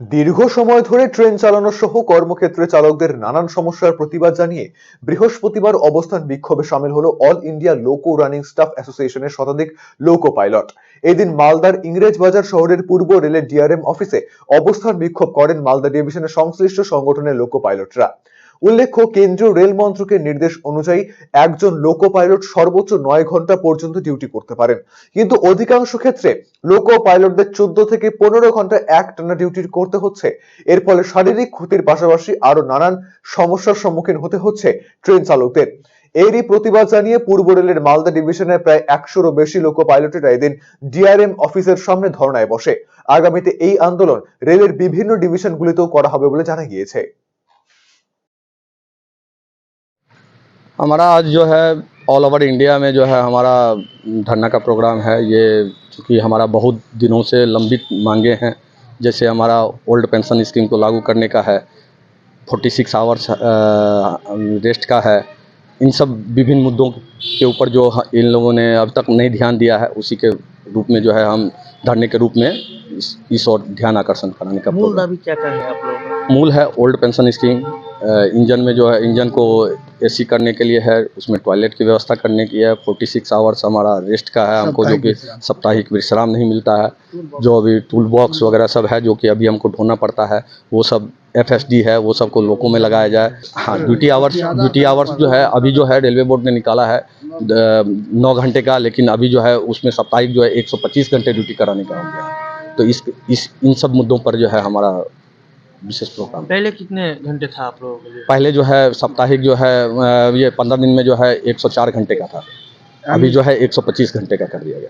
দীর্ঘ সময় ধরে ট্রেন চালানো সহ কর্মক্ষেত্রে চালকদের নানান সমস্যার প্রতিবাদ জানিয়ে বৃহস্পতিবার অবস্থান বিক্ষোভে সামিল হলো all India loco running staff অ্যাসোসিয়েশনের শতাধিক লোকো পাইলট। এদিন মালদার ইংরেজ বাজার শহরের পূর্ব রেলের ডিআরএম অফিসে অবস্থান বিক্ষোভ করেন মালদা ডিভিশনের সংশ্লিষ্ট সংগঠনের লোকো পাইলটরা। উল্লেখ্য, কেন্দ্রীয় রেল মন্ত্রকের নির্দেশ অনুযায়ী একজন লোকো পাইলট সর্বোচ্চ নয় ঘণ্টা পর্যন্ত ডিউটি করতে পারেন। কিন্তু অধিকাংশ ক্ষেত্রে লোকো পাইলটদের চোদ্দ থেকে পনেরো ঘণ্টা এক টানা ডিউটি করতে হচ্ছে। এর ফলে শারীরিক ক্ষতির পাশাপাশি আরও নানান সমস্যার সম্মুখীন হতে হচ্ছে ট্রেন চালকদের। এরই প্রতিবাদ জানিয়ে পূর্ব রেলের মালদা ডিভিশনের প্রায় একশোরও বেশি লোকো পাইলটেরা এদিন ডিআরএম অফিসের সামনে ধর্নায় বসে। আগামীতে এই আন্দোলন রেলের বিভিন্ন ডিভিশনগুলিতেও করা হবে বলে জানা গিয়েছে। हमारा आज जो है ऑल ओवर इंडिया में जो है हमारा धरना का प्रोग्राम है ये चूँकि हमारा बहुत दिनों से लंबित मांगे हैं। जैसे हमारा ओल्ड पेंशन स्कीम को लागू करने का है फोर्टी सिक्स आवर्स रेस्ट का है इन सब विभिन्न मुद्दों के ऊपर जो इन लोगों ने अब तक नहीं ध्यान दिया है उसी के रूप में जो है हम धरने के रूप में इस, इस ओर ध्यान आकर्षण कराने का मूल दाबी क्या क्या है आप लोगों? मूल है ओल्ड पेंशन स्कीम इंजन में जो है इंजन को एसी करने के लिए है उसमें टॉयलेट की व्यवस्था करने की है फोर्टी सिक्स आवर्स हमारा रेस्ट का है हमको जो कि साप्ताहिक विश्राम। नहीं मिलता है। जो अभी टूल बॉक्स वगैरह सब है जो कि अभी हमको ढोना पड़ता है वो सब एफ़ एस डी है वो सबको लोगों में लगाया जाए। हाँ ड्यूटी आवर्स ड्यूटी आवर्स जो है अभी जो है रेलवे बोर्ड ने निकाला है नौ घंटे का लेकिन अभी जो है उसमें साप्ताहिक जो है 125 घंटे ड्यूटी कराने का हो गया तो इस इस इन सब मुद्दों पर जो है हमारा विशेष प्रोग्राम पहले कितने घंटे था आप लोगों के लिए? पहले जो है साप्ताहिक जो है ये पंद्रह दिन में जो है 104 घंटे का था। अभी जो है 125 घंटे का कर दिया गया।